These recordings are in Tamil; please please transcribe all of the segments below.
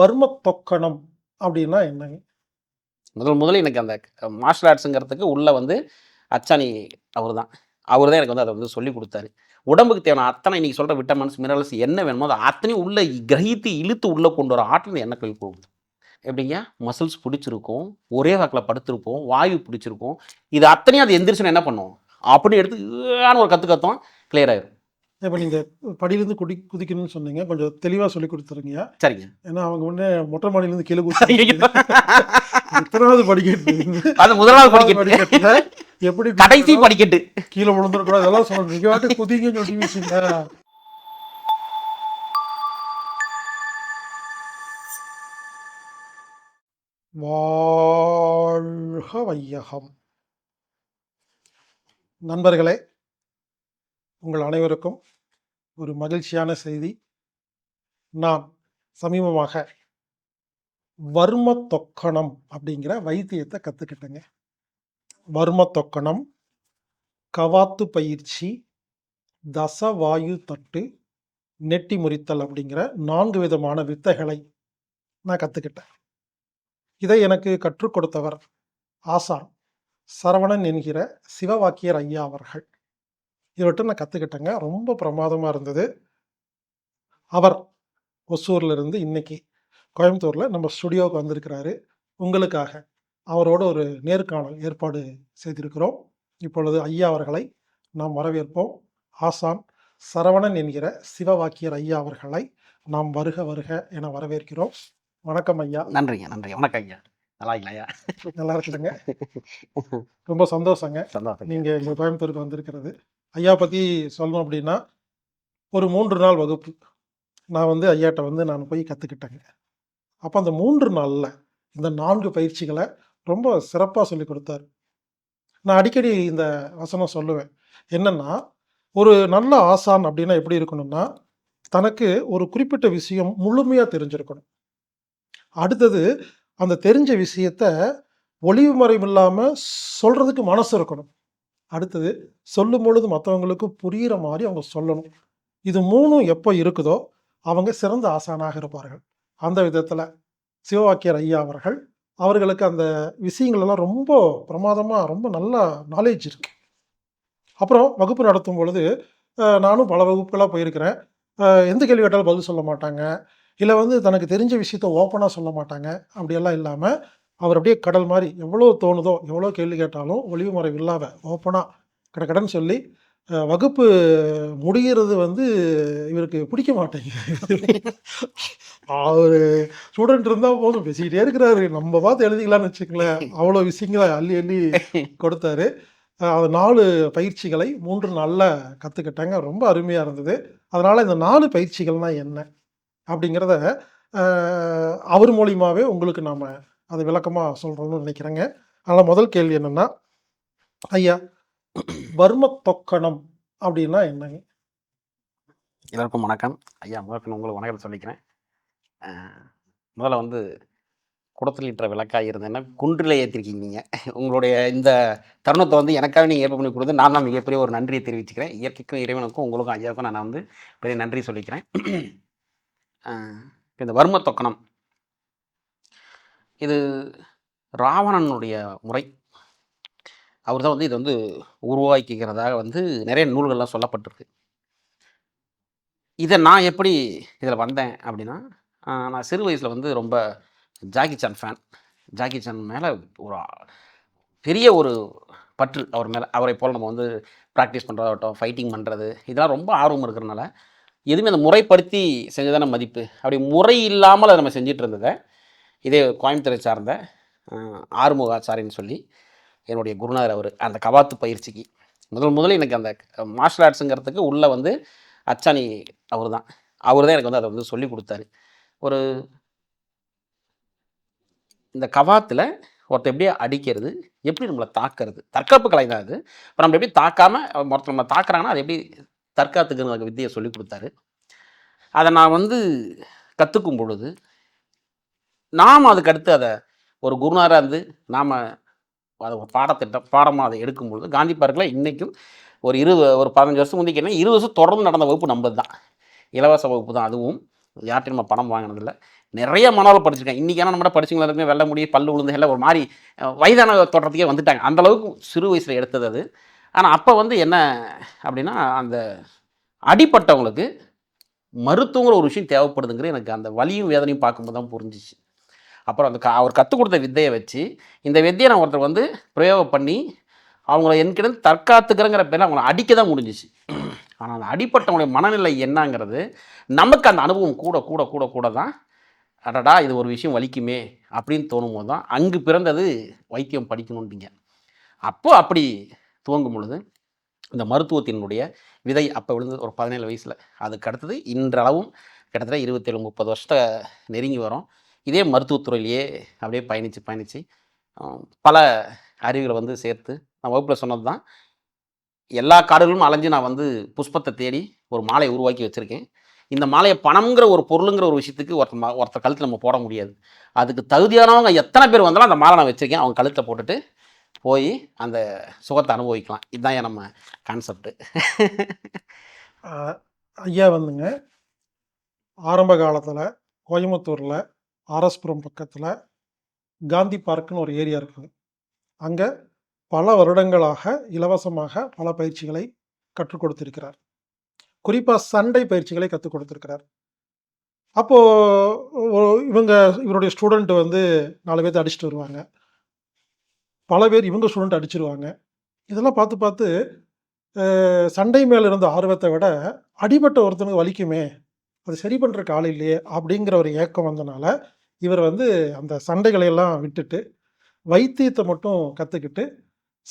வர்ம தொக்கணம் அப்படின்னா என்னங்க? முதல் முதல்ல எனக்கு அந்த மார்ஷல் ஆர்ட்ஸுங்கிறதுக்கு உள்ள வந்து அச்சானி அவர் தான் அவர் தான் எனக்கு வந்து அதை வந்து சொல்லி கொடுத்தாரு. உடம்புக்கு தேவையான அத்தனை இன்னைக்கு சொல்கிற விட்டமின்ஸ் மினரல்ஸ் என்ன வேணுமோ அதை அத்தனையும் உள்ள கிரகித்து இழுத்து உள்ளே கொண்டு வர ஆற்றல் என்ன கோயில் கொடுக்குது எப்படிங்க? மசில்ஸ் பிடிச்சிருக்கும் ஒரே வாக்கில் படுத்திருப்போம் வாயு பிடிச்சிருக்கும். இது அத்தனையும் அது எந்திரிச்சுன்னு என்ன பண்ணும்? அப்படின்னு எடுத்து ஆன ஒரு கற்று கத்தோம் கிளியர் ஆயிரும். இப்போ நீங்கள் படியிலேருந்து குடி குதிக்கணும்னு சொன்னீங்க. கொஞ்சம் தெளிவாக சொல்லி கொடுத்துருங்க சரிங்க. ஏன்னா அவங்க முன்னே மொட்டை மாடியிலேருந்து கீழே குதிச்சு இத்தனாவது படிக்கட்டு? அது முதலாவது படிக்கட்டு. எப்படி கடைசி படிக்கட்டு. கீழே விழுந்துடக்கூடாது இதெல்லாம் சொல்லணும் நீங்கள் வாட்டி குதிங்கன்னு சொல்லி வச்சுங்க. வாழ்க வையகம். நண்பர்களே உங்கள் அனைவருக்கும் ஒரு மகிழ்ச்சியான செய்தி. நான் சமீபமாக வர்ம தொக்கணம் அப்படிங்கிற வைத்தியத்தை கற்றுக்கிட்டேங்க வர்ம தொக்கணம் கவாத்து பயிற்சி தசவாயு தட்டு நெட்டி முறித்தல் அப்படிங்கிற நான்கு விதமான வித்தைகளை நான் கற்றுக்கிட்டேன் இதை எனக்கு கற்றுக் கொடுத்தவர் ஆசான் சரவணன் என்கிற சிவவாக்கியர் ஐயா அவர்கள். இவர்கிட்ட நான் கற்றுக்கிட்டேங்க ரொம்ப பிரமாதமாக இருந்தது. அவர் ஒசூர்ல இருந்து இன்னைக்கு கோயம்புத்தூரில் நம்ம ஸ்டுடியோவுக்கு வந்திருக்கிறாரு. உங்களுக்காக அவரோட ஒரு நேர்காணல் ஏற்பாடு செய்திருக்கிறோம். இப்பொழுது ஐயா அவர்களை நாம் வரவேற்போம். ஆசான் சரவணன் என்கிற சிவவாக்கியர் ஐயா அவர்களை நாம் வருக வருக என வரவேற்கிறோம். வணக்கம் ஐயா. நன்றிங்க நன்றிங்க. வணக்கம் ஐயா. நல்லா ஐயா நல்லா இருக்குதுங்க ரொம்ப சந்தோஷங்க. சந்தோஷம் நீங்கள் இங்கே கோயம்புத்தூருக்கு வந்திருக்கிறது. ஐயா பற்றி சொல்லணும் அப்படின்னா ஒரு மூன்று நாள் வகுப்பு நான் வந்து ஐயாட்ட வந்து நான் போய் கற்றுக்கிட்டேங்க அப்போ அந்த மூன்று நாளில் இந்த நான்கு பயிற்சிகளை ரொம்ப சிறப்பாக சொல்லி கொடுத்தாரு. நான் அடிக்கடி இந்த வசனம் சொல்லுவேன். என்னென்னா ஒரு நல்ல ஆசான் அப்படின்னா எப்படி இருக்கணும்னா தனக்கு ஒரு குறிப்பிட்ட விஷயம் முழுமையாக தெரிஞ்சிருக்கணும். அடுத்தது அந்த தெரிஞ்ச விஷயத்த ஒளிவு மறைவு இல்லாமல் சொல்கிறதுக்கு மனசு இருக்கணும். அடுத்தது சொல்லும் பொழுது மற்றவங்களுக்கு புரிகிற மாதிரி அவங்க சொல்லணும். இது மூணும் எப்போ இருக்குதோ அவங்க சிறந்த ஆசானாக இருப்பார்கள். அந்த விதத்தில் சிவவாக்கியர் ஐயா அவர்கள் அவர்களுக்கு அந்த விஷயங்களெல்லாம் ரொம்ப பிரமாதமாக ரொம்ப நல்ல நாலேஜ் இருக்கு. அப்புறம் வகுப்பு நடத்தும் பொழுது நானும் பல வகுப்புகளாக போயிருக்கிறேன். எந்த கேள்வி கேட்டாலும் பதில் சொல்ல மாட்டாங்க. இல்லை வந்து தனக்கு தெரிஞ்ச விஷயத்த ஓப்பனாக சொல்ல மாட்டாங்க. அப்படியெல்லாம் இல்லாமல் அவர் அப்படியே கடல் மாதிரி எவ்வளோ தோணுதோ எவ்வளோ கேள்வி கேட்டாலும் ஒளிவு மறைவு இல்லாத ஓப்பனாக கடக்கடன்னு சொல்லி வகுப்பு முடிகிறது வந்து இவருக்கு பிடிக்க மாட்டேங்குது. அவர் ஸ்டூடெண்ட் இருந்தால் போதும் பேசிக்கிட்டே இருக்கிறாரு. நம்ம பார்த்து எழுதிக்கலாம்னு வச்சுக்கங்களேன். அவ்வளோ விஷயங்களை அள்ளி அள்ளி கொடுத்தாரு. அஹ், அது நாலு பயிற்சிகளை மூன்று நாளில் கற்றுக்கிட்டாங்க ரொம்ப அருமையாக இருந்தது. அதனால் இந்த நாலு பயிற்சிகள்னால் என்ன அப்படிங்கிறத அவர் மூலியமாகவே உங்களுக்கு நாம் அது விளக்கமாக சொல்கிறோம்னு நினைக்கிறேங்க. அதனால் முதல் கேள்வி என்னென்னா ஐயா வர்ம தொக்கணம் அப்படின்னா என்னங்க? எல்லாருக்கும் வணக்கம். ஐயா முதல்ல உங்களுக்கு வணக்கம் சொல்லிக்கிறேன். முதல்ல வந்து குடத்தில் இட்ட விளக்காக இருந்தேன்னா குன்றில் ஏற்றிருக்கீங்க நீங்கள் உங்களுடைய இந்த தருணத்தை வந்து எனக்காக நீங்கள் ஏற்ப பண்ணி கொடுத்து நான் தான் மிகப்பெரிய ஒரு நன்றியை தெரிவிச்சுக்கிறேன். இயற்கைக்கும் இறைவனுக்கும் உங்களுக்கும் ஐயாவுக்கும் நான் வந்து பெரிய நன்றி சொல்லிக்கிறேன். இந்த வர்ம தொக்கணம் இது ராவணனுடைய முறை. அவர் தான் வந்து இதை வந்து உருவாக்கிக்கிறதாக வந்து நிறைய நூல்கள்லாம் சொல்லப்பட்டிருக்கு. இதை நான் எப்படி இதில் வந்தேன் அப்படின்னா நான் சிறு வயசில் வந்து ரொம்ப Jackie Chan fan. Jackie Chan மேலே ஒரு பெரிய ஒரு பற்று அவர் மேலே. அவரை போல் நம்ம வந்து ப்ராக்டிஸ் பண்ணுறதாகட்டும் ஃபைட்டிங் பண்ணுறது இதெல்லாம் ரொம்ப ஆர்வம் இருக்கிறனால எதுவுமே அந்த முறைப்படுத்தி செஞ்சதான மதிப்பு. அப்படி முறை இல்லாமல் அதை நம்ம செஞ்சிட்டு இருந்ததை இதே கோயம்புத்தூரை சார்ந்த ஆறுமுகாச்சாரின்னு சொல்லி என்னுடைய குருநாதர் அவர் அந்த கவாத்து பயிற்சிக்கு. முதல் முதல்ல எனக்கு அந்த மார்ஷல் ஆர்ட்ஸுங்கிறதுக்கு உள்ளே வந்து அச்சானி அவர் தான் அவர் தான் எனக்கு வந்து அதை வந்து சொல்லி கொடுத்தாரு. ஒரு இந்த கவாத்தில் ஒருத்தர் எப்படி அடிக்கிறது எப்படி நம்மளை தாக்கிறது? தற்காப்பு கலை தான் அது. இப்போ நம்ம எப்படி தாக்காமல் ஒருத்தர் நம்ம தாக்குறாங்கன்னா அதை எப்படி தற்காத்துக்கு வித்தியை சொல்லி கொடுத்தாரு. அதை நான் வந்து கற்றுக்கும் பொழுது நாம் அதுக்கடுத்து அதை ஒரு குருநாராக இருந்து நாம் அதை ஒரு பாடத்திட்டம் பாடமாக அதை எடுக்கும் பொழுது காந்தி பார்க்கில் இன்றைக்கும் ஒரு இரு ஒரு பதினஞ்சு வருஷம் முந்தைக்கு என்ன இருபது வருஷம் தொடர்ந்து நடந்த வகுப்பு நம்மது தான் இலவச வகுப்பு தான். அதுவும் யார்ட்டையும் நம்ம பணம் வாங்கினதில்ல. நிறைய மாணவர்கள் படிச்சிருக்கேன். இன்றைக்கான நம்ம படிச்சவங்களா இருக்குமே வெள்ள முடியும் பல்லு உளுந்து எல்லாம் ஒரு மாதிரி வயதான தோற்றத்துக்கே வந்துட்டாங்க. அந்தளவுக்கு சிறு வயசில் எடுத்தது அது. ஆனால் அப்போ வந்து என்ன அப்படின்னா அந்த அடிப்பட்டவங்களுக்கு மருத்துவங்கிற ஒரு விஷயம் தேவைப்படுதுங்கிற எனக்கு அந்த வலியும் வேதனையும் பார்க்கும்போது தான் புரிஞ்சிச்சு. அப்புறம் அந்த க அவர் கற்றுக் கொடுத்த வித்தையை வச்சு இந்த வித்தையை நான் ஒருத்தர் வந்து பிரயோகம் பண்ணி அவங்கள என்கிட்ட தற்காத்துக்கிறங்கிற பேரில் அவங்கள அடிக்க தான் முடிஞ்சிச்சு. ஆனால் அந்த அடிப்பட்டவங்களுடைய மனநிலை என்னங்கிறது நமக்கு அந்த அனுபவம் கூட கூட கூட கூட தான் அடடா இது ஒரு விஷயம் வலிக்குமே அப்படின்னு தோணும் போது தான் அங்கு பிறந்தது வைத்தியம் படிக்கணுன்றீங்க அப்போ அப்படி துவங்கும் பொழுது இந்த மருத்துவத்தினுடைய விதை அப்போ விழுந்து ஒரு பதினேழு வயசில். அதுக்கு அடுத்தது இன்றளவும் கிட்டத்தட்ட இருபத்தேழு முப்பது வருஷத்தை நெருங்கி வரும். இதே மருத்துவத்துறையிலேயே அப்படியே பயணித்து பயணித்து பல அறிவுகளை வந்து சேர்த்து நான் வகுப்பில் சொன்னது தான். எல்லா காடுகளும் அலைஞ்சு நான் வந்து புஷ்பத்தை தேடி ஒரு மாலையை உருவாக்கி வச்சுருக்கேன். இந்த மாலையை பணம்ங்கிற ஒரு பொருளுங்கிற ஒரு விஷயத்துக்கு ஒருத்தர் மா- ஒருத்தர் கழுத்தில் நம்ம போட முடியாது. அதுக்கு தகுதியானவங்க எத்தனை பேர் வந்தாலும் அந்த மாலை நான் வச்சுருக்கேன். அவங்க கழுத்தில் போட்டுட்டு போய் அந்த சுகத்தை அனுபவிக்கலாம். இதுதான் என் நம்ம கான்செப்ட்டு ஐயா வந்துங்க. ஆரம்ப காலத்தில் கோயம்புத்தூரில் ஆர்எஸ்புரம் பக்கத்தில் காந்தி பார்க்குன்னு ஒரு ஏரியா இருக்குது அங்கே பல வருடங்களாக இலவசமாக பல பயிற்சிகளை கற்றுக் கொடுத்திருக்கிறார். குறிப்பாக சண்டை பயிற்சிகளை கற்றுக் கொடுத்திருக்கிறார். அப்போது இவங்க இவருடைய ஸ்டூடெண்ட் வந்து நாலு பேர்த்த அடிச்சுட்டு வருவாங்க. பல பேர் இவங்க ஸ்டூடெண்ட் அடிச்சிருவாங்க. இதெல்லாம் பார்த்து பார்த்து சண்டை மேலே இருந்த ஆர்வத்தை விட அடிபட்ட ஒருத்தனுக்கு வலிக்குமே அது சரி பண்ணுறக்கு ஆள் இல்லையே அப்படிங்கிற ஒரு ஏக்கம் வந்தனால இவர் வந்து அந்த சண்டைகளை எல்லாம் விட்டுட்டு வைத்தியத்தை மட்டும் கற்றுக்கிட்டு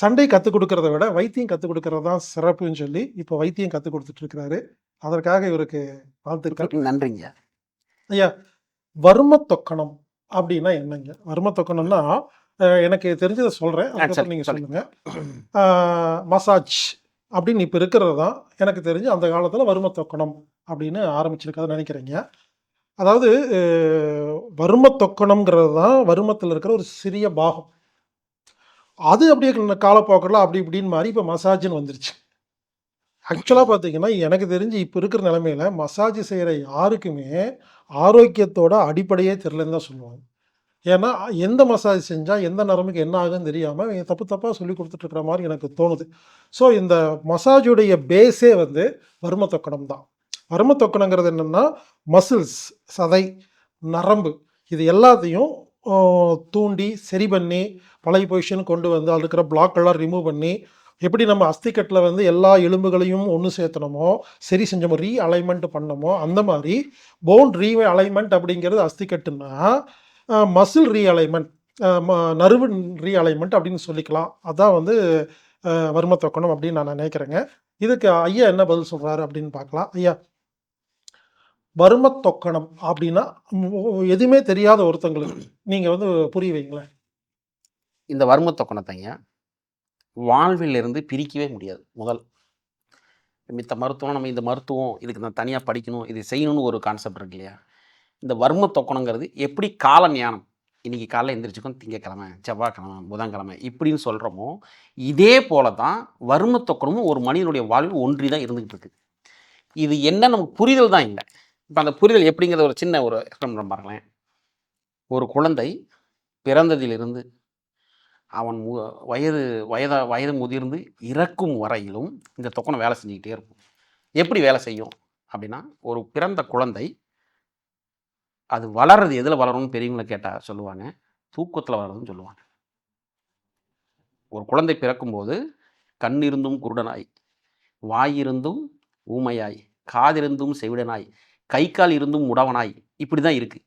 சண்டை கற்றுக் கொடுக்கறத விட வைத்தியம் கற்றுக் கொடுக்கறது தான் சிறப்புன்னு சொல்லி இப்போ வைத்தியம் கற்றுக் கொடுத்துட்டு இருக்கிறாரு. அதற்காக இவருக்கு வாழ்த்துக்கள். நன்றிங்க. ஐயா வர்ம தொக்கணம் அப்படின்னா என்னங்க? வர்ம தொக்கணம்னா எனக்கு தெரிஞ்சதை சொல்கிறேன் அதுக்கப்புறம் நீங்கள். சொல்லுங்கள் மசாஜ் அப்படின்னு இப்போ இருக்கிறது தான். எனக்கு தெரிஞ்சு அந்த காலத்தில் வறும தொக்கணம் அப்படின்னு ஆரம்பிச்சிருக்காது நினைக்கிறீங்க. அதாவது அஹ், வறும தொக்கணம்ங்கிறது தான் வருமத்தில் இருக்கிற ஒரு சிறிய பாகம். அது அப்படியே காலப்போக்கில் அப்படி இப்படின்னு மாதிரி இப்போ மசாஜ்னு வந்துருச்சு. ஆக்சுவலாக பார்த்தீங்கன்னா எனக்கு தெரிஞ்சு இப்போ இருக்கிற நிலமையில மசாஜ் செய்கிற யாருக்குமே ஆரோக்கியத்தோட அடிப்படையே தெரிலன்னு தான் சொல்லுவாங்க. ஏன்னா எந்த மசாஜ் செஞ்சால் எந்த நரம்புக்கு என்ன ஆகுன்னு தெரியாமல் இவங்க தப்பு தப்பாக சொல்லி கொடுத்துட்ருக்கிற மாதிரி எனக்கு தோணுது. ஸோ இந்த மசாஜுடைய பேஸே வந்து வர்ம தொக்கணம் தான். வர்ம தொக்கணங்கிறது என்னென்னா மசில்ஸ் சதை நரம்பு. இது எல்லாத்தையும் தூண்டி சரி பண்ணி பழைய பொசிஷன் கொண்டு வந்து அதில் இருக்கிற பிளாக்கெல்லாம் ரிமூவ் பண்ணி எப்படி நம்ம அஸ்திக்கட்டில் வந்து எல்லா எலும்புகளையும் ஒன்று சேர்த்தனமோ சரி செஞ்சோமோ ரீ அலைன்மெண்ட் பண்ணமோ அந்த மாதிரி போன் ரீ அலைன்மெண்ட் அப்படிங்கிறது அஸ்திக்கட்டுன்னா மசில் ரீ அலைன்மெண்ட் நறுவு ரீ அலைன்மெண்ட் அப்படின்னு சொல்லிக்கலாம். அதான் வந்து அஹ், தொக்கணம் அப்படின்னு நான் நினைக்கிறேங்க. இதுக்கு ஐயா என்ன பதில் சொல்கிறாரு அப்படின்னு பார்க்கலாம். ஐயா வர்ம தொக்கணம் அப்படின்னா எதுவுமே தெரியாத ஒருத்தங்களுக்கு நீங்கள் வந்து புரிய வைங்களேன். இந்த வர்ம தொக்கணத்தைங்க வாழ்விலிருந்து பிரிக்கவே முடியாது முதல். மித்த மருத்துவம் நம்ம இந்த மருத்துவம் இதுக்கு நான் தனியாக படிக்கணும் இது செய்யணும்னு ஒரு கான்செப்ட் இருக்கு இல்லையா? இந்த வர்ம தொக்கணங்கிறது எப்படி கால ஞானம்? இன்னைக்கு காலைல எந்திரிச்சுக்கும் திங்கக்கிழமை செவ்வாய்க்கிழமை புதன்கிழமை இப்படின்னு சொல்கிறோமோ இதே போல தான் வர்ம தொக்கணமும் ஒரு மனிதனுடைய வாழ்வில் ஒன்றி தான் இருந்துகிட்டு இருக்கு. இது என்ன நமக்கு புரிதல் தான் இல்லை. இப்போ அந்த புரிதல் எப்படிங்கிறத ஒரு சின்ன ஒரு எக்ஸ்பிளம் பாருங்களேன். ஒரு குழந்தை பிறந்ததிலிருந்து அவன் மு வயது வயதா வயது முதிர்ந்து இறக்கும் வரையிலும் இந்த தொக்கணம் வேலை செஞ்சுக்கிட்டே இருக்கும். எப்படி வேலை செய்யும் அப்படின்னா ஒரு பிறந்த குழந்தை அது வளர்றது எதில் வளரும்னு பெரியவங்களை கேட்டால் சொல்லுவாங்க தூக்கத்தில் வளருதுன்னு சொல்லுவாங்க. ஒரு குழந்தை பிறக்கும்போது கண் இருந்தும் குருடனாய் வாயிருந்தும் ஊமையாய் காதிருந்தும் செவிடனாய் கை கால் இருந்தும் உடவனாய். இப்படி தான் இருக்குது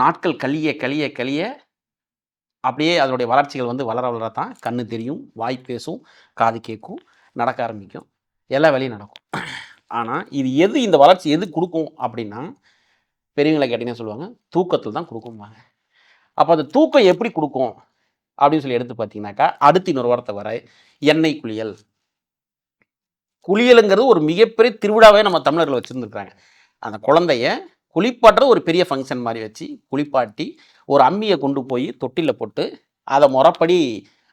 நாட்கள் கழிய கழிய கழிய அப்படியே அதனுடைய வளர்ச்சிகள் வந்து வளர வளர தான் கண்ணு தெரியும் வாய் பேசும் காது கேட்கும் நடக்க ஆரம்பிக்கும். எல்லா வேலையும் நடக்கும். ஆனால் இது எது இந்த வளர்ச்சி எது கொடுக்கும் அப்படின்னா பெரியவங்களை கேட்டிங்கன்னா சொல்லுவாங்க தூக்கத்தில் தான் கொடுக்கும்பாங்க. அப்போ அந்த தூக்கம் எப்படி கொடுக்கும் அப்படின்னு சொல்லி எடுத்து பார்த்தீங்கன்னாக்கா அடுத்து இன்னொரு வாரத்தை வர எண்ணெய் குளியல். குளியலுங்கிறது ஒரு மிகப்பெரிய திருவிழாவே நம்ம தமிழர்கள் வச்சுருந்துருக்காங்க அந்த குழந்தைய குளிப்பாட்டுறது ஒரு பெரிய ஃபங்க்ஷன் மாதிரி வச்சு குளிப்பாட்டி ஒரு அம்மியை கொண்டு போய் தொட்டிலில் போட்டு அதை முறப்படி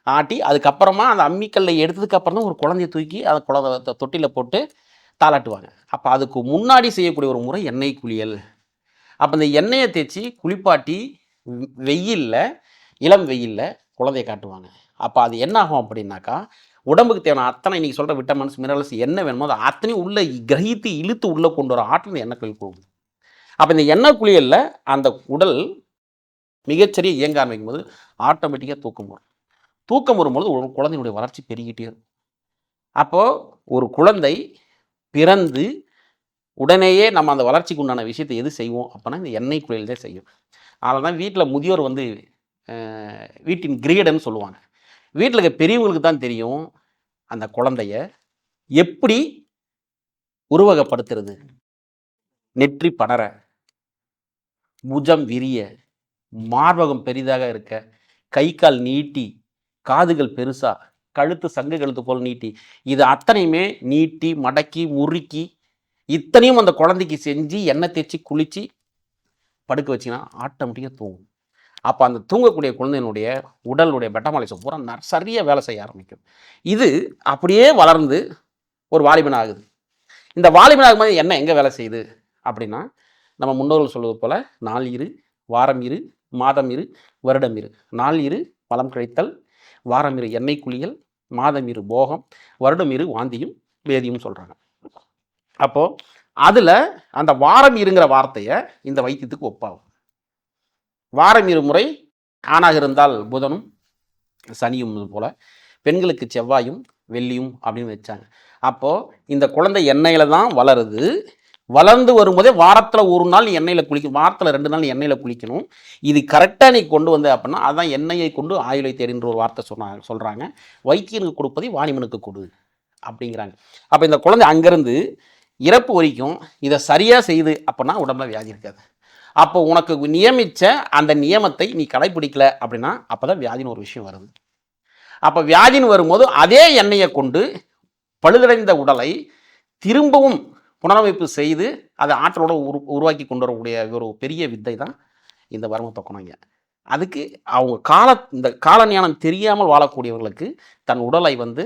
ஆட்டி அதுக்கப்புறமா அந்த அம்மிக்கல்லை எடுத்ததுக்கப்புறம் தான் ஒரு குழந்தைய தூக்கி அதை குழந்தை தொட்டியில் போட்டு தாளாட்டுவாங்க. அப்போ அதுக்கு முன்னாடி செய்யக்கூடிய ஒரு முறை எண்ணெய் குளியல். அப்போ இந்த எண்ணெயை தேய்ச்சி குளிப்பாட்டி வெயிலில் வெயில்ல இளம் வெயில்ல குழந்தைய காட்டுவாங்க. அப்போ அது என்ன ஆகும் அப்படின்னாக்கா உடம்புக்கு தேவையான அத்தனை இன்னைக்கு சொல்கிற விட்டமின்ஸ் மினரல்ஸ் என்ன வேணுமோ அது அத்தனையும் உள்ள கிரகித்து இழுத்து உள்ளே கொண்டு வர ஆற்றல் இந்த எண்ணெய் குளியல் கொடுக்குது. அப்போ இந்த எண்ணெய் குளியலில் அந்த உடல் மிகச்சரிய இயங்க ஆரம்பிக்கும் போது ஆட்டோமேட்டிக்காக தூக்கம் வரும். தூக்கம் வரும்பொழுது ஒரு குழந்தையினுடைய வளர்ச்சி பெருகிட்டே இருக்கும். அப்போது ஒரு குழந்தை பிறந்து உடனேயே நம்ம அந்த வளர்ச்சிக்கு உண்டான விஷயத்தை எது செய்வோம் அப்படின்னா இந்த எண்ணெய் குளியல் தான் செய்யும். அதனால் தான் வீட்டில் முதியோர் வந்து வீட்டின் கிரீடன்னு சொல்லுவாங்க. வீட்டில் இருக்க பெரியவங்களுக்கு தான் தெரியும் அந்த குழந்தைய எப்படி உருவகப்படுத்துறது. நெற்றி படர புஜம் விரிய மார்பகம் பெரிதாக இருக்க கை கால் நீட்டி காதுகள் பெருசா கழுத்து சங்கு கழுத்து போல் நீட்டி இது அத்தனையுமே நீட்டி மடக்கி முறுக்கி இத்தனையும் அந்த குழந்தைக்கு செஞ்சு எண்ணெய் தேய்ச்சி குளித்து படுக்க வச்சிங்கன்னா ஆட்டோமேட்டிக்காக தூங்கும். அப்போ அந்த தூங்கக்கூடிய குழந்தையினுடைய உடலுடைய பெட்டமாலிசம் பூரா ந- வேலை செய்ய ஆரம்பிக்கும் இது அப்படியே வளர்ந்து ஒரு வாலிபன் ஆகுது. இந்த வாலிபன் ஆகும்போது என்ன எங்கே வேலை செய்யுது? அப்படின்னா நம்ம முன்னோர்கள் சொல்வது போல் நாள் இரு வாரம் இரு மாதம் இரு வருடம் இரு. நாள் இரு பலம் கழித்தல் வாரம் இரு எண்ணெய் குளியல் மாதம் இரு போகம் வருடம் இரு வாந்தியும் வேதியும் சொல்கிறாங்க அப்போது அதில் அந்த வாரம் இருங்கிற வார்த்தையை இந்த வைத்தியத்துக்கு ஒப்பாகும். வாரம் இரு முறை ஆணாக இருந்தால் புதனும் சனியும் போல் பெண்களுக்கு செவ்வாயும் வெள்ளியும் அப்படின்னு வச்சாங்க. அப்போது இந்த குழந்தை எண்ணெயில் தான் வளருது. வளர்ந்து வரும்போதே வாரத்தில் ஒரு நாள் எண்ணெயில் குளிக்கணும். வாரத்தில் ரெண்டு நாள் எண்ணெயில் குளிக்கணும். இது கரெக்டாக நீ கொண்டு வந்த அப்படின்னா அதான் எண்ணெயை கொண்டு ஆயுளை தேடின்ற ஒரு வார்த்தை சொன்னாங்க சொல்கிறாங்க வைத்தியனுக்கு கொடுப்பதை வாணிமனுக்கு கொடு அப்படிங்கிறாங்க. அப்போ இந்த குழந்தை அங்கேருந்து இறப்பு வரைக்கும் இதை சரியாக செய்யுது அப்படின்னா உடம்புல வியாதி இருக்காது. அப்போ உனக்கு நியமித்த அந்த நியமத்தை நீ கடைப்பிடிக்கல அப்படின்னா அப்போ தான் வியாதின்னு ஒரு விஷயம் வருது. அப்போ வியாதின்னு வரும்போது அதே எண்ணெயை கொண்டு பழுதடைந்த உடலை திரும்பவும் புனரமைப்பு செய்து அதை ஆற்றலோட உரு உருவாக்கி கொண்டு வரக்கூடிய ஒரு பெரிய வித்தை தான் இந்த வர்ம தொக்கணங்க அதுக்கு அவங்க கால இந்த கால ஞானம் தெரியாமல் வாழக்கூடியவர்களுக்கு தன் உடலை வந்து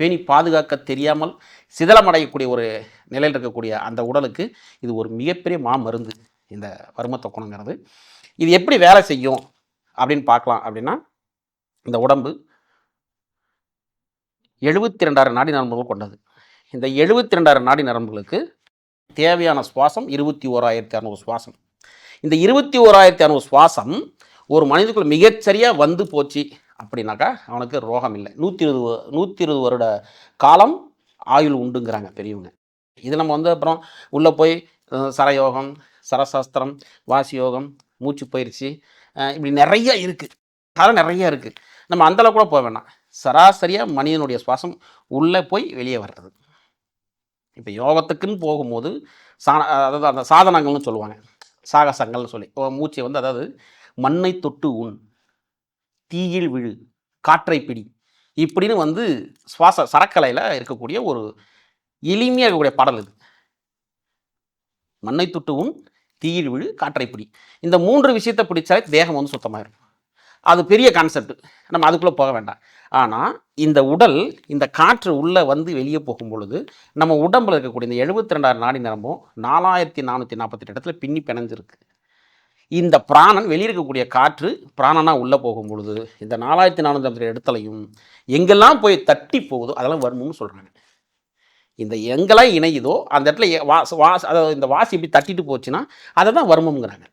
பேணி பாதுகாக்க தெரியாமல் சிதலமடையக்கூடிய ஒரு நிலையில் இருக்கக்கூடிய அந்த உடலுக்கு இது ஒரு மிகப்பெரிய மாமருந்து. இந்த வர்ம தொக்கணங்கிறது இது எப்படி வேலை செய்யும் அப்படின்னு பார்க்கலாம் அப்படின்னா இந்த உடம்பு எழுபத்தி ரெண்டாயிரம் நாடி நரம்புகள் கொண்டது. இந்த எழுபத்தி ரெண்டாயிரம் நாடி நரம்புகளுக்கு தேவையான சுவாசம் இருபத்தி ஓராயிரத்தி அறநூறு சுவாசம். இந்த இருபத்தி ஓராயிரத்தி அறநூறு சுவாசம் ஒரு மனிதனுக்குள் மிகச்சரியாக வந்து போச்சு அப்படின்னாக்கா அவனுக்கு ரோகம் இல்லை. நூற்றி இருபது நூற்றி இருபது வருட காலம் ஆயுள் உண்டுங்கிறாங்க பெரியவங்க. இது நம்ம வந்து அப்புறம் உள்ளே போய் சரயோகம் சரசாஸ்திரம் வாசி யோகம் மூச்சு பயிற்சி இப்படி நிறைய இருக்குது அதெல்லாம் நிறைய இருக்குது நம்ம அந்தளவு கூட போக வேணாம். சராசரியாக மனிதனுடைய சுவாசம் உள்ளே போய் வெளியே வர்றது. இப்போ யோகத்துக்குன்னு போகும்போது சா அதாவது அந்த சாதனங்கள்னு சொல்லுவாங்க. சாகசங்கள்னு சொல்லி. மூச்சை வந்து அதாவது மண்ணை தொட்டு உண் தீயில் விழு காற்றை பிடி இப்படின்னு வந்து சுவாச சரக்கலையில் இருக்கக்கூடிய ஒரு எளிமையாக இருக்கக்கூடிய பாடல் இது. மண்ணை தொட்டு உண் தீயில் விழு காற்றை பிடி இந்த மூன்று விஷயத்தை பிடிச்சாலே தேகம் வந்து சுத்தமாக இருக்கும் அது பெரிய கான்செப்ட் நம்ம அதுக்குள்ளே போக வேண்டாம். ஆனால் இந்த உடல் இந்த காற்று உள்ளே வந்து வெளியே போகும் பொழுது நம்ம உடம்பில் இருக்கக்கூடிய இந்த எழுபத்தி ரெண்டாயிரம் நாடி நரம்பும் நாலாயிரத்தி நானூற்றி நாற்பத்தெட்டு இடத்துல பின்னி பிணைஞ்சிருக்கு. இந்த பிராணன் வெளியே இருக்கக்கூடிய காற்று பிராணனா உள்ளே போகும் பொழுது இந்த நாலாயிரத்தி நானூற்றி ஐம்பத்தி இடத்துலையும் எங்கெல்லாம் போய் தட்டி போகுதோ அதெல்லாம் வரும்னு சொல்கிறாங்க இந்த எங்கெல்லாம் இணையுதோ அந்த இடத்துல வாஸ் வாச வாச அதாவது இந்த வாசி இப்படி தட்டிட்டு போச்சுன்னா அதை தான் வருமங்கிறாங்க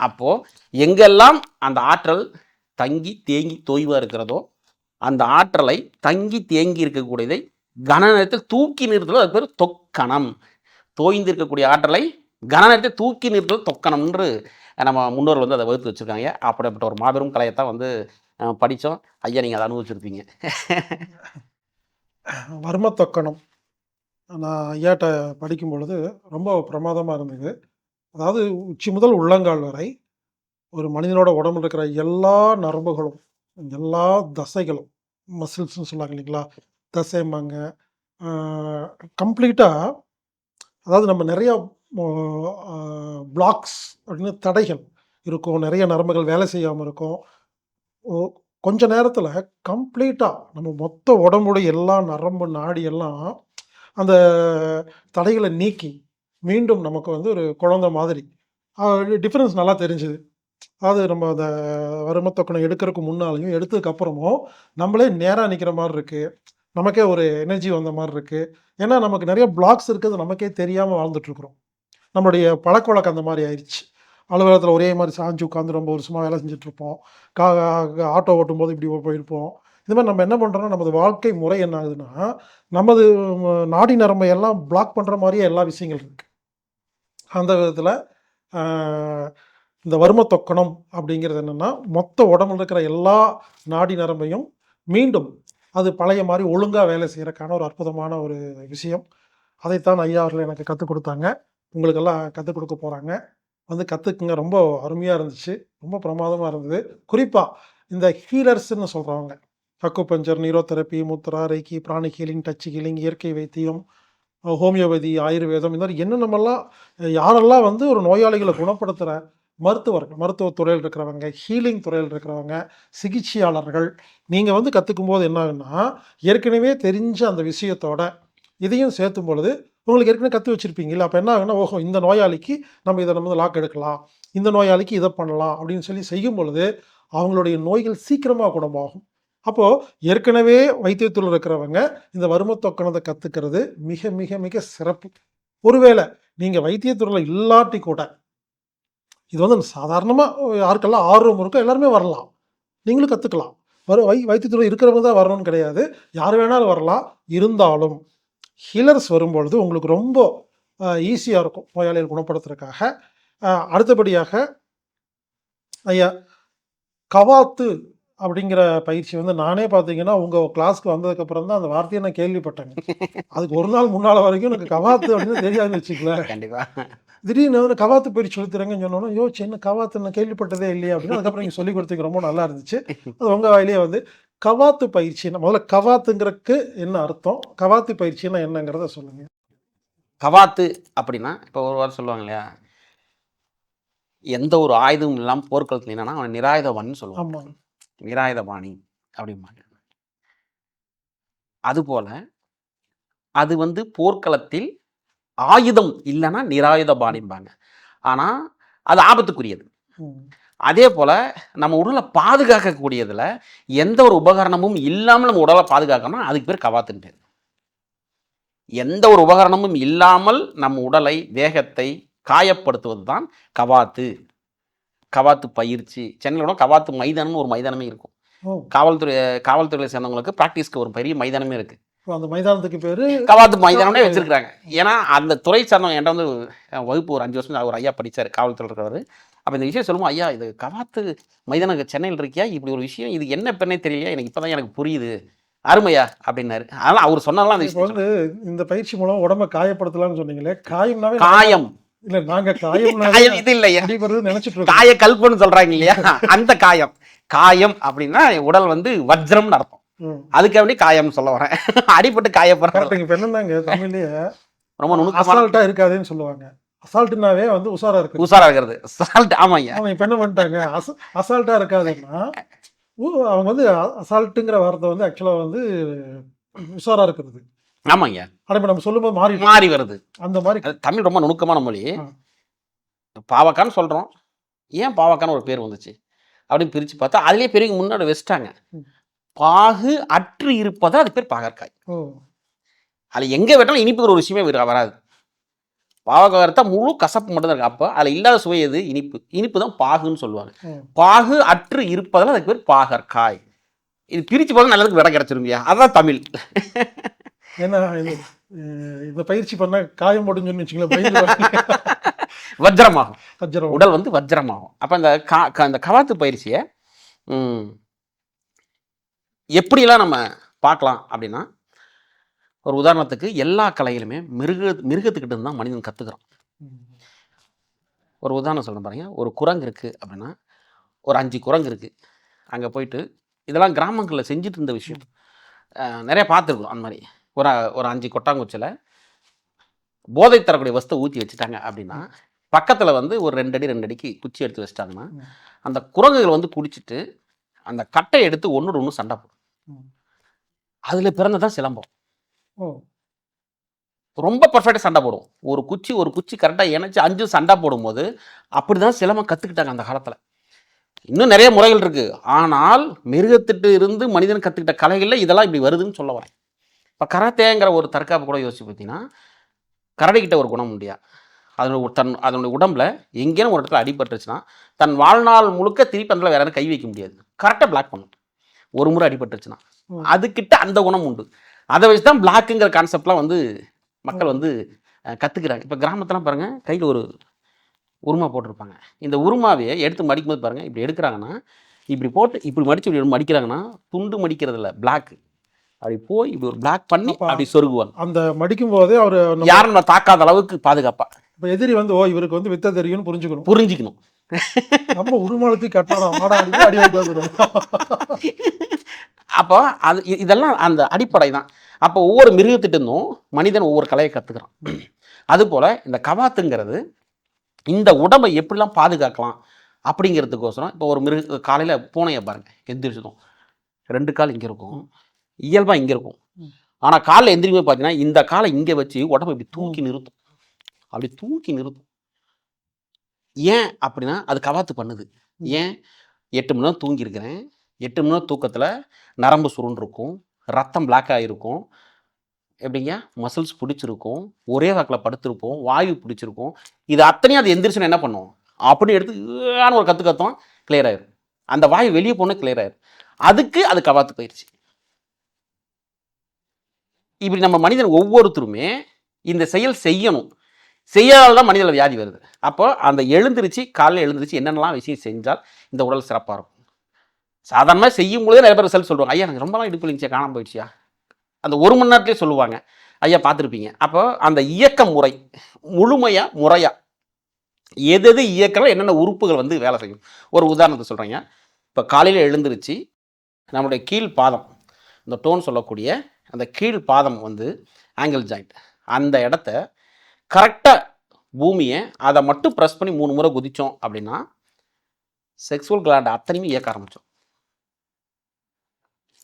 அப்போது எங்கெல்லாம் அந்த ஆற்றல் தங்கி தேங்கி தொய்வாக இருக்கிறதோ அந்த ஆற்றலை தங்கி தேங்கி இருக்கக்கூடியதை கன நேரத்தில் தூக்கி நிறுத்தலோ அது பேர் தொக்கணம். தோய்ந்து இருக்கக்கூடிய ஆற்றலை கன நேரத்தை தூக்கி நிறுத்தல் தொக்கணம்ன்று நம்ம முன்னோர் வந்து அதை வகுத்து வச்சுருக்காங்க. அப்படிப்பட்ட ஒரு மாபெரும் கலையத்தான் வந்து படித்தோம். ஐயா நீங்கள் அதை அனுபவிச்சிருப்பீங்க. வர்ம தொக்கணம். நான் ஐயாட்ட படிக்கும் பொழுது ரொம்ப பிரமாதமாக இருந்தது. அதாவது உச்சி முதல் உள்ளங்கால் வரை ஒரு மனிதனோட உடம்புல இருக்கிற எல்லா நரம்புகளும் எல்லா தசைகளும் மசில்ஸ்னு சொல்லுவாங்க இல்லைங்களா? தசைம்பாங்க கம்ப்ளீட்டாக அதாவது நம்ம நிறையா பிளாக்ஸ் அப்படின்னு தடைகள் இருக்கும். நிறைய நரம்புகள் வேலை செய்யாமல் இருக்கும். ஓ- கொஞ்ச நேரத்தில் கம்ப்ளீட்டாக நம்ம மொத்த உடம்புடைய எல்லா நரம்பு நாடி எல்லாம் அந்த தடைகளை நீக்கி மீண்டும் நமக்கு வந்து ஒரு குழந்தை மாதிரி. டிஃப்ரென்ஸ் நல்லா தெரிஞ்சுது. அதாவது நம்ம அந்த வருமத்தொக்கனை எடுக்கிறதுக்கு முன்னாலையும் எடுத்ததுக்கு அப்புறமும் நம்மளே நேராக நிற்கிற மாதிரி இருக்குது நமக்கே ஒரு எனர்ஜி வந்த மாதிரி இருக்குது ஏன்னா நமக்கு நிறைய பிளாக்ஸ் இருக்குது நமக்கே தெரியாமல் வாழ்ந்துட்டுருக்குறோம். நம்மளுடைய பழக்க வழக்கம் அந்த மாதிரி ஆயிடுச்சு அலுவலகத்தில் ஒரே மாதிரி சாஞ்சு உட்காந்து ரொம்ப வருஷமாக வேலை செஞ்சுட்ருப்போம் கா ஆட்டோ ஓட்டும் போது இப்படி போயிருப்போம். இது மாதிரி நம்ம என்ன பண்ணுறோம்னா நமது வாழ்க்கை முறை என்ன ஆகுதுன்னா நமது நாடி நரம்பை எல்லாம் பிளாக் பண்ணுற மாதிரியே எல்லா விஷயங்கள் இருக்குது அந்த விதத்தில் இந்த வரும தொக்கணம் அப்படிங்கிறது என்னென்னா மொத்த உடம்புல இருக்கிற எல்லா நாடி நரம்பையும் மீண்டும் அது பழைய மாதிரி ஒழுங்காக வேலை செய்கிறக்கான ஒரு அற்புதமான ஒரு விஷயம். அதைத்தான் ஐயா அவர்கள் எனக்கு கற்றுக் கொடுத்தாங்க. உங்களுக்கெல்லாம் கற்றுக் கொடுக்க போகிறாங்க வந்து கற்றுக்குங்க ரொம்ப அருமையாக இருந்துச்சு. ரொம்ப பிரமாதமாக இருந்தது. குறிப்பாக இந்த ஹீலர்ஸ்ன்னு சொல்கிறவங்க அக்குபஞ்சர் நீரோதெரப்பி முத்ரா ரைக்கி பிராணி ஹீலிங் டச் ஹீலிங் இயற்கை வைத்தியம் ஹோமியோபதி ஆயுர்வேதம் இந்த மாதிரி என்னென்னமெல்லாம் யாரெல்லாம் வந்து ஒரு நோயாளிகளை குணப்படுத்துகிற மருத்துவர்கள் மருத்துவ துறையில் இருக்கிறவங்க ஹீலிங் துறையில் இருக்கிறவங்க சிகிச்சையாளர்கள் நீங்கள் வந்து கற்றுக்கும் போது என்ன ஆகுன்னா ஏற்கனவே தெரிஞ்ச அந்த விஷயத்தோட இதையும் சேர்த்தும் பொழுது உங்களுக்கு ஏற்கனவே கற்று வச்சுருப்பீங்களா அப்போ என்ன ஆகுன்னா ஓஹோ இந்த நோயாளிக்கு நம்ம இதை நம்ம வந்து லாக் எடுக்கலாம் இந்த நோயாளிக்கு இதை பண்ணலாம் அப்படின்னு சொல்லி செய்யும் பொழுது அவங்களுடைய நோய்கள் சீக்கிரமாக குணமாகும். அப்போது ஏற்கனவே வைத்தியத்தில் இருக்கிறவங்க இந்த வருமத்தொக்கணத்தை கற்றுக்கிறது மிக மிக மிக சிறப்பு. ஒருவேளை நீங்கள் வைத்தியத்துறையில் இல்லாட்டி கூட இது வந்து சாதாரணமாக யாருக்கெல்லாம் ஆர்வம் இருக்கோ எல்லாருமே வரலாம். நீங்களும் கற்றுக்கலாம் வரும் வை வைத்தியத்துறை இருக்கிறவங்க தான் வரணும்னு கிடையாது. யார் வேணாலும் வரலாம். இருந்தாலும் ஹீலர்ஸ் வரும்பொழுது உங்களுக்கு ரொம்ப ஈஸியாக இருக்கும் நோயாளிகள் குணப்படுத்துறதுக்காக. அடுத்தபடியாக ஐயா கவாத்து அப்படிங்கிற பயிற்சி வந்து நானே பார்த்தீங்கன்னா உங்கள் கிளாஸ்க்கு வந்ததுக்கப்புறம் தான் அந்த வார்த்தையை நான் கேள்விப்பட்டேங்க. அதுக்கு ஒரு நாள் முன்னால் வரைக்கும் எனக்கு கவாத்து அப்படின்னு தெரியாதுன்னு வச்சுக்கலேன் கண்டிப்பாக திடீர்னு வந்து கவாத்து பயிற்சி சொல்லித்தரேங்கன்னு சொன்னோன்னா யோசிச்சு என்ன கவாத்து நான் கேள்விப்பட்டதே இல்லையா அப்படின்னு அதுக்கப்புறம் நீங்கள் சொல்லி கொடுத்தீங்க ரொம்ப நல்லா இருந்துச்சு. அது உங்கள் வாயிலேயே வந்து கவாத்து பயிற்சி முதல்ல கவாத்துங்கிறதுக்கு என்ன அர்த்தம்? கவாத்து பயிற்சின்னா என்னங்கிறத சொல்லுங்க. கவாத்து அப்படின்னா இப்போ ஒரு வாரம் சொல்லுவாங்க இல்லையா? எந்த ஒரு ஆயுதமும் இல்லாமல் போர்க்களத்தில் என்னன்னா அவன் நிராயுதபாணின்னு சொல்லுவான் ஆமாம் நிராயுதபாணி அப்படிம்பாங்க. அதுபோல அது வந்து போர்க்களத்தில் ஆயுதம் இல்லைன்னா நிராயுதபாணிம்பாங்க. ஆனால் அது ஆபத்துக்குரியது. அதே போல் நம்ம உடலை பாதுகாக்கக்கூடியதில் எந்த ஒரு உபகரணமும் இல்லாமல் நம்ம உடலை பாதுகாக்கணும்னா அதுக்கு பேர் கவாத்துன்னு பேர். எந்த ஒரு உபகரணமும் இல்லாமல் நம்ம உடலை தேகத்தை காயப்படுத்துவது தான் கவாத்து. கவாத்து பயிற்சி சென்னையில் கூட கவாத்து மைதானம்னு ஒரு மைதானமே இருக்கும். காவல்துறை காவல்துறையில் சேர்ந்தவங்களுக்கு ப்ராக்டிஸ்க்கு ஒரு பெரிய மைதானமே இருக்கு. அந்த மைதானத்துக்கு பேர் கவாத்து மைதானமே. வச்சிருக்காங்க ஏன்னா அந்த துறை சார்ந்தவங்க என்கிட்ட வந்து வகுப்பு ஒரு அஞ்சு வருஷம் ஒரு ஐயா படிச்சார் காவல்துறை இருக்கிறவர். அப்போ இந்த விஷயம் சொல்லுவோம் ஐயா இது கவாத்து மைதானம் சென்னையில் இருக்கியா? இப்படி ஒரு விஷயம் இது என்ன பெண்ணே தெரியலையா? எனக்கு இப்பதான் எனக்கு புரியுது. அருமையா அப்படின்னாரு. அதனால அவர் சொன்னாலும் அந்த இப்போ விஷயம் வந்து இந்த பயிற்சி மூலம் உடம்ப காயப்படுத்தலாம்னு சொன்னீங்களே காயம்னாவே காயம். இல்ல நாங்க காயம்னாவே காயம் இது இல்லையா? நினைச்சிட்டு காய கல்புன்னு சொல்றாங்க இல்லையா? அந்த காயம். காயம் அப்படின்னா உடல் வந்து வஜ்ரம்னு அர்த்தம். அதுக்கு அப்படி காயம்னு சொல்ல வரேன். அடிபட்டு காயப்படுறது கரெக்டுங்க இப்போ என்னன்னாங்க தமிழ்லயே ரொம்ப நுணுக்கமான அசால்ட்டா இருக்காதுன்னு சொல்லுவாங்க. அசால்ட்டுனாவே வந்து உஷாரா இருக்கு. உஷாரா இருக்கிறது. சால்ட் ஆமாங்க அவன் இப்ப என்ன பண்ணிட்டாங்க? அச அசால்ட்டா இருக்காதுன்னா அவங்க வந்து அசால்ட்டுங்கிற வார்த்தை வந்து ஆக்சுவலா வந்து உஷாரா இருக்கிறது. ஆமாங்க. ஆனா இப்ப நம்ம சொல்லும்போது மாறி மாறி வருது. அந்த மாதிரி தமிழ் ரொம்ப நுணுக்கமான மொழி. பாவக்கான்னு சொல்றோம். ஏன் பாவக்கான்னு ஒரு பேர் வந்துச்சு? அப்படின்னு பிரிச்சு பார்த்தா அதுலயே பெரிய முன்னாடி வச்சுட்டாங்க. பாகு அற்று இருப்பது? அது பேர் பாகற்காய். அதுல எங்க வெட்டாலும் இனிப்புங்கிற ஒரு விஷயமே வர- வராது. பாவக்காய் வறுத்தா முழு கசப்பு மட்டும் தான் இருக்கு. அப்போ அதுல இல்லாத சுவை எது? இனிப்பு. இனிப்பு தான் பாகுன்னு சொல்லுவாங்க. பாகு அற்று இருப்பதால் அதுக்கு பேர் பாகற்காய். இது பிரிச்சு பார்த்தா நல்லதுக்கு விட கிடைச்சிருமியா அதான் தமிழ். ஏன்னா இது இந்த பயிற்சி பண்ணா காயம் போட்டுன்னு வச்சுங்களேன் வஜ்ரமாகும். வஜ்ரம். உடல் வந்து வஜ்ரமாகும். அப்போ அந்த கா அந்த கவாத்து பயிற்சியை எப்படிலாம் நம்ம பார்க்கலாம் அப்படின்னா ஒரு உதாரணத்துக்கு எல்லா கலையிலுமே மிருக மிருகத்துக்கிட்ட இருந்து தான் மனிதன் கற்றுக்குறான். ஒரு உதாரணம் சொல்கிறேன் பாருங்க. ஒரு குரங்கு இருக்குது அப்படின்னா ஒரு அஞ்சு குரங்கு இருக்குது அங்கே போயிட்டு இதெல்லாம் கிராமங்களில் செஞ்சுட்டு இருந்த விஷயம் நிறைய பார்த்துருக்கோம் அந்த மாதிரி. ஒரு ஒரு அஞ்சு கொட்டாங்குச்சியில் போதை தரக்கூடிய வஸ்தை ஊற்றி வச்சுட்டாங்க அப்படின்னா பக்கத்தில் வந்து ஒரு ரெண்டு அடி ரெண்டு அடிக்கு குச்சி எடுத்து வச்சிட்டாங்கன்னா. அந்த குரங்குகள் வந்து குடிச்சிட்டு அந்த கட்டை எடுத்து ஒன்று ஒன்று சண்டை போடும். அதில் பிறந்ததான் சிலம்பம். ஓ. ரொம்ப பர்ஃபெக்டாக சண்டை போடும். ஒரு குச்சி ஒரு குச்சி கரெக்டாக இணைச்சு அஞ்சு சண்டை போடும்போது அப்படி தான் சிலம்பம் கற்றுக்கிட்டாங்க அந்த காலத்தில். இன்னும் நிறைய முறைகள் இருக்கு. ஆனால் மிருகத்திட்டு இருந்து மனிதன் கற்றுக்கிட்ட கலைகளில் இதெல்லாம் இப்படி வருதுன்னு சொல்ல வரேன். இப்போ கராத்தேங்கிற ஒரு தற்காப்பு கூட யோசிச்சு பார்த்தீங்கன்னா கரடிக்கிட்ட ஒரு குணம் உண்டியா? அதனோட ஒரு தன் அதனுடைய உடம்புல எங்கேயும் ஒரு இடத்துல அடிபட்டுருச்சுன்னா தன் வாழ்நாள் முழுக்க திருப்பி அதில் வேற யாரும் கை வைக்க முடியாது. கரெக்டாக பிளாக் பண்ணும் ஒரு முறை அடிபட்டுருச்சுன்னா. அதுக்கிட்ட அந்த குணம் உண்டு. அதை வச்சு தான் பிளாக்குங்கிற கான்செப்ட்லாம் வந்து மக்கள் வந்து அஹ், கத்துக்கிறாங்க. இப்போ கிராமத்துலாம் பாருங்க கையில் ஒரு உருமா போட்டிருப்பாங்க. இந்த உருமாவையே எடுத்து மடிக்கும்போது பாருங்க இப்படி எடுக்கிறாங்கன்னா இப்படி போட்டு இப்படி மடிச்சு இப்படி மடிக்கிறாங்கன்னா துண்டு மடிக்கிறது இல்லை பிளாக் அப்படி போய் இப்படி ஒரு பிளாக் பண்ணி அப்ப- அப்படி சொருகுவாங்க. அந்த மடிக்கும் போதே அவர் யாரும் நம்ம தாக்காத அளவுக்கு பாதுகாப்பா. இப்போ எதிரி வந்து ஓ இவருக்கு வந்து வித்த தெரியும்னு புரிஞ்சுக்கணும். புரிஞ்சுக்கணும். நம்ம அடி வைக்க அப்போ அது இதெல்லாம் அந்த அடிப்படை தான் அப்போ ஒவ்வொரு மிருகத்திட்டிருந்தும் மனிதன் ஒவ்வொரு கலையை கற்றுக்கிறான் அதுபோல் இந்த கவாத்துங்கிறது இந்த உடம்பை எப்படிலாம் பாதுகாக்கலாம் அப்படிங்கிறதுக்கோசரம் இப்போ ஒரு மிருக காலையில் பூனையை பாருங்க எந்திரிச்சதும். ரெண்டு கால் இங்கே இருக்கும். இயல்பாக இங்கே இருக்கும். ஆனால் காலில் எந்திரிக்கும் பார்த்தீங்கன்னா இந்த காலை இங்கே வச்சு உடம்பை இப்படி தூக்கி நிறுத்தும். அப்படி தூக்கி நிறுத்தும். ஏன் அப்படின்னா அது கவாத்து பண்ணுது. ஏன்? எட்டு மணி நேரம் தூங்கியிருக்கிறேன். எட்டு மணி நேரம் தூக்கத்தில் நரம்பு சுருண்டு இருக்கும் ரத்தம் பிளாக் ஆகிருக்கும் எப்படிங்க? மசில்ஸ் பிடிச்சிருக்கும். ஒரே வாக்கில் படுத்திருப்போம். வாயு பிடிச்சிருக்கும். இது அத்தனையும் அது எந்திரிச்சுன்னு என்ன பண்ணும்? அப்படி எடுத்து ஒரு கற்று கத்தம். கிளியர் ஆயிரும். அந்த வாயு வெளியே போனால் கிளியர் ஆயிரும். அதுக்கு அது கவாத்து பயிற்சி. இப்படி நம்ம மனிதன் ஒவ்வொருத்தருமே இந்த செயல் செய்யணும். செய்யாதான் மனிதனில் வியாதி வருது. அப்போ அந்த எழுந்திருச்சு காலையில் எழுந்திருச்சு என்னென்னலாம் விஷயம் செஞ்சால் இந்த உடல் சிறப்பாக இருக்கும். சாதாரணமாக செய்யும் பொழுதே நிறைய பேர் ரிசல்ட் சொல்லுவாங்க ஐயா எனக்கு ரொம்பலாம் இடுப்பு இல்லைங்க காணாம போயிடுச்சியா அந்த ஒரு மணி நேரத்துலேயே சொல்லுவாங்க ஐயா பார்த்துருப்பீங்க. அப்போ அந்த இயக்க முறை முழுமையாக முறையாக எது எது இயக்கலாம் என்னென்ன உறுப்புகள் வந்து வேலை செய்யும். ஒரு உதாரணத்தை சொல்கிறேங்க இப்போ காலையில் எழுந்திருச்சு நம்மளுடைய கீழ் பாதம் இந்த டோன் சொல்லக்கூடிய அந்த கீழ் பாதம் வந்து ஆங்கிள் ஜாயிண்ட் அந்த இடத்த கரெக்டாக பூமியை அதை மட்டும் ப்ரெஸ் பண்ணி மூணு முறை குதித்தோம் அப்படின்னா செக்ஸுவல் கிளாண்ட் அத்தனையுமே இயக்க ஆரம்பித்தோம்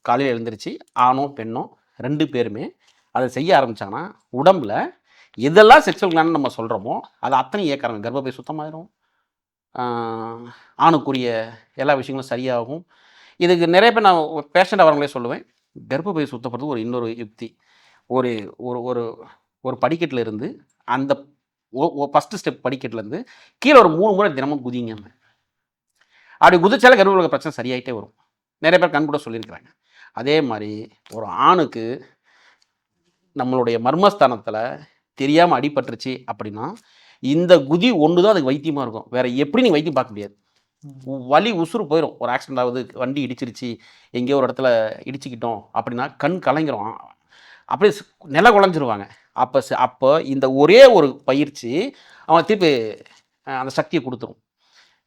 காலையில் எழுந்திரிச்சு ஆணும் பெண்ணும் ரெண்டு பேருமே அதை செய்ய ஆரம்பித்தாங்கன்னா உடம்புல எதெல்லாம் செக்ஸுவல் கிளாண்ட் நம்ம சொல்கிறோமோ அதை அத்தனை இயக்க ஆரம்பிக்கும். கர்ப்பப்பை சுத்தமாயிரும். ஆணுக்குரிய எல்லா விஷயங்களும் சரியாகும். இதுக்கு நிறைய பேர் நான் பேஷண்ட் அவங்களே சொல்லுவேன். கர்ப்பப்பை சுத்தப்படுறது ஒரு இன்னொரு யுக்தி. ஒரு ஒரு ஒரு ஒரு படிக்கட்டில் இருந்து அந்த ஃபஸ்ட்டு ஸ்டெப் படிக்கட்டிலேருந்து கீழே ஒரு மூணு முறை தினமும் குதிங்க. அப்படி குதிச்சாலே கர்ப்பப்பை பிரச்சனை சரியாயிட்டே வரும். நிறைய பேர் கண் கூட சொல்லியிருக்கிறாங்க. அதே மாதிரி ஒரு ஆணுக்கு நம்மளுடைய மர்மஸ்தானத்தில் தெரியாமல் அடிபட்டுருச்சு அப்படின்னா இந்த குதி ஒன்று தான் அதுக்கு வைத்தியமாக இருக்கும். வேறு எப்படி நீங்கள் வைத்தியம் பார்க்க முடியாது. வலி உசுறு போயிடும் ஒரு ஆக்சிடென்ட் ஆகுது வண்டி இடிச்சிருச்சு எங்கேயோ ஒரு இடத்துல இடிச்சுக்கிட்டோம் அப்படின்னா கண் கலைஞ்சிரும் அப்படியே நில குழஞ்சிருவாங்க. அப்போ அப்போ இந்த ஒரே ஒரு பயிற்சி அவன் திருப்பி அந்த சக்தியை கொடுத்துரும்.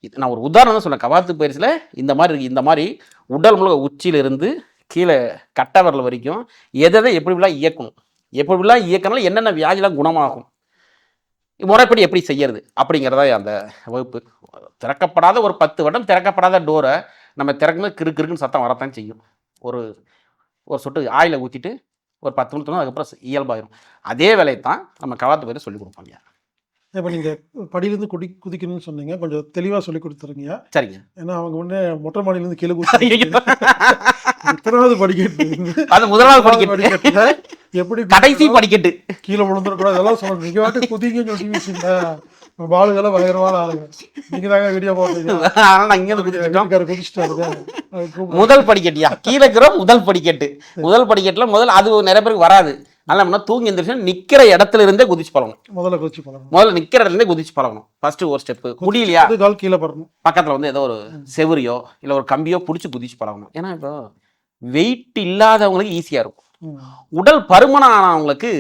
இது நான் ஒரு உதாரணம் தான் சொன்னேன் கவாத்து பயிற்சியில் இந்த மாதிரி இருக்குது இந்த மாதிரி உடல் முழுக்க உச்சியிலிருந்து கீழே கட்டை வரல வரைக்கும் எதை எதை எப்படிலாம் இயக்கணும்? எப்படிலாம் இயக்கினாலும் என்னென்ன வியாதிலாம் குணமாகும்? முறைப்படி எப்படி செய்யறது அப்படிங்கிறதா அந்த வகுப்பு. திறக்கப்படாத ஒரு பத்து வருடம் திறக்கப்படாத டோரை நம்ம திறக்கும்போது கிறு கிறுக்குன்னு சத்தம் வரத்தான் செய்யும். ஒரு ஒரு சொட்டு ஆயில ஊற்றிட்டு ஒரு பத்து நிமிஷம் அதுக்கப்புறம் இயல்பாயிரும். அதே வேலையை தான் நம்ம கவாத்து பேர் சொல்லி கொடுப்பாங்க இப்போ நீங்கள் படியிலேருந்து குடி குதிக்கணும்னு சொன்னீங்க. கொஞ்சம் தெளிவாக சொல்லி கொடுத்துருங்க சரிங்க. ஏன்னா அவங்க முன்னே மொட்டை மாடியிலேருந்து கீழே குதிச்சு இத்தனாவது படிக்கட்டு. அது முதலாவது படிக்கட்டு. எப்படி கடைசி படிக்கட்டு. கீழே விழுந்துடக்கூடாது. இதெல்லாம் சொல்லணும் நீங்க வாட்டி குதிங்கன்னு சொல்லி வீசுங்க பாலுகளை பயங்கரமான ஆளுங்க. நீங்க தாங்க வீடியோ போடுறீங்க. ஆனால் நான் இங்கே குதிச்சிட்டோம். கூப்பிடு. முதல் படிக்கட்டியா? கீழே முதல் படிக்கட்டு. முதல் படிக்கட்டுல முதல் அது நிறைய பேருக்கு வராது. அதனால என்ன தூங்கி எந்திரிச்சு நிக்கிற இடத்துல இருந்தே குதிச்சு பழகணும். முதல்ல குதிச்சு பழகணும். முதல்ல நிக்கிற இடத்துல இருந்தே குதிச்சு பழகணும். ஃபர்ஸ்ட் ஒரு ஸ்டெப் முடியலையா கால் கீழே படணும். பக்கத்துல வந்து ஏதோ ஒரு செவுரியோ இல்ல ஒரு கம்பியோ பிடிச்சி குதிச்சு பழகணும். ஏன்னா இப்போ வெயிட் இல்லாதவங்களுக்கு ஈஸியா இருக்கும். உடல் பருமனானவங்களுக்கு ஆனவங்களுக்கு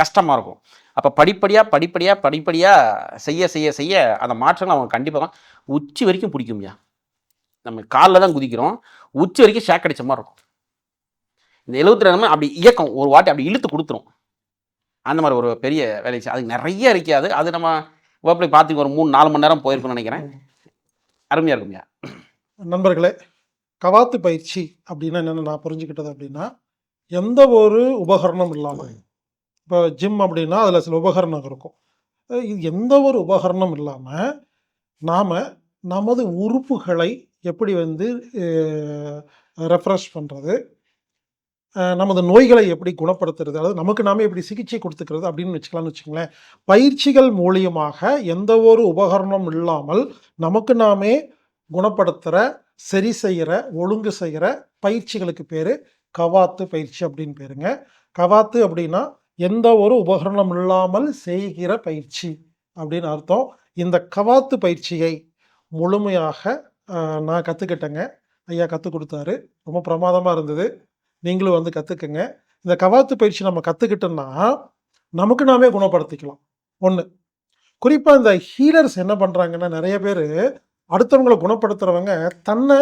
கஷ்டமாக இருக்கும். அப்போ படிப்படியாக படிப்படியாக படிப்படியாக செய்ய செய்ய செய்ய அந்த மாற்றங்கள் அவங்க கண்டிப்பாக உச்சி வரைக்கும் பிடிக்கும்யா நம்ம காலில் தான் குதிக்கிறோம். உச்சி வரைக்கும் ஷேக் அடிச்ச மாதிரி இருக்கும். இந்த எழுபத்தி ரெண்டு அப்படி இயக்கம். ஒரு வாட்டி அப்படி இழுத்து கொடுத்துரும். அந்த மாதிரி ஒரு பெரிய வேலை அதுக்கு நிறைய இருக்காது. அது நம்ம வகுப்பில் பார்த்து ஒரு மூணு நாலு மணி நேரம் போயிருக்கோம்னு நினைக்கிறேன். அருமையாக இருக்கும்யா நண்பர்களே கவாத்து பயிற்சி அப்படின்னா என்னென்ன நான் புரிஞ்சுக்கிட்டது அப்படின்னா எந்த ஒரு உபகரணம் இல்லாமல் இப்போ ஜிம் அப்படின்னா அதில் சில உபகரணம் இருக்கும். இது எந்த ஒரு உபகரணம் இல்லாமல் நாம் நமது உறுப்புகளை எப்படி வந்து ரெஃப்ரெஷ் பண்ணுறது நமது நோய்களை எப்படி குணப்படுத்துறது? அதாவது நமக்கு நாமே எப்படி சிகிச்சை கொடுத்துக்கிறது அப்படின்னு வச்சுக்கலாம்னு வச்சுங்களேன் பயிற்சிகள் மூலியமாக எந்த ஒரு உபகரணம் இல்லாமல் நமக்கு நாமே குணப்படுத்துகிற சரி செய்கிற ஒழுங்கு செய்கிற பயிற்சிகளுக்கு பேர் கவாத்து பயிற்சி அப்படின்னு பேருங்க. கவாத்து அப்படின்னா எந்த ஒரு உபகரணம் இல்லாமல் செய்கிற பயிற்சி அப்படின்னு அர்த்தம். இந்த கவாத்து பயிற்சியை முழுமையாக நான் கற்றுக்கிட்டேங்க ஐயா கற்றுக் கொடுத்தாரு. ரொம்ப பிரமாதமாக இருந்தது. நீங்களும் வந்து கற்றுக்குங்க இந்த கவாத்து பயிற்சி நம்ம கற்றுக்கிட்டோம்னா நமக்கு நாமே குணப்படுத்திக்கலாம். ஒன்று குறிப்பாக இந்த ஹீலர்ஸ் என்ன பண்ணுறாங்கன்னா நிறைய பேர் அடுத்தவங்களை குணப்படுத்துகிறவங்க தன்னை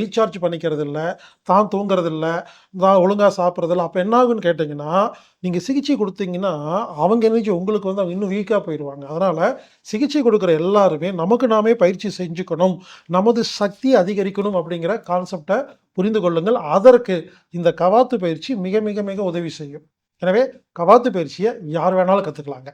ரீசார்ஜ் பண்ணிக்கிறது இல்லை தான் தூங்குறதில்ல தான் ஒழுங்காக சாப்பிட்றது இல்லை அப்போ என்ன ஆகுன்னு கேட்டிங்கன்னா நீங்கள் சிகிச்சை கொடுத்தீங்கன்னா அவங்க என்னச்சு உங்களுக்கு வந்து அவங்க இன்னும் வீக்காக போயிடுவாங்க. அதனால் சிகிச்சை கொடுக்குற எல்லாருமே நமக்கு நாமே பயிற்சி செஞ்சுக்கணும். நமது சக்தி அதிகரிக்கணும் அப்படிங்கிற கான்செப்டை புரிந்து கொள்ளுங்கள். அதற்கு இந்த கவாத்து பயிற்சி மிக மிக மிக உதவி செய்யும். எனவே கவாத்து பயிற்சியை யார் வேணாலும் கற்றுக்கலாங்க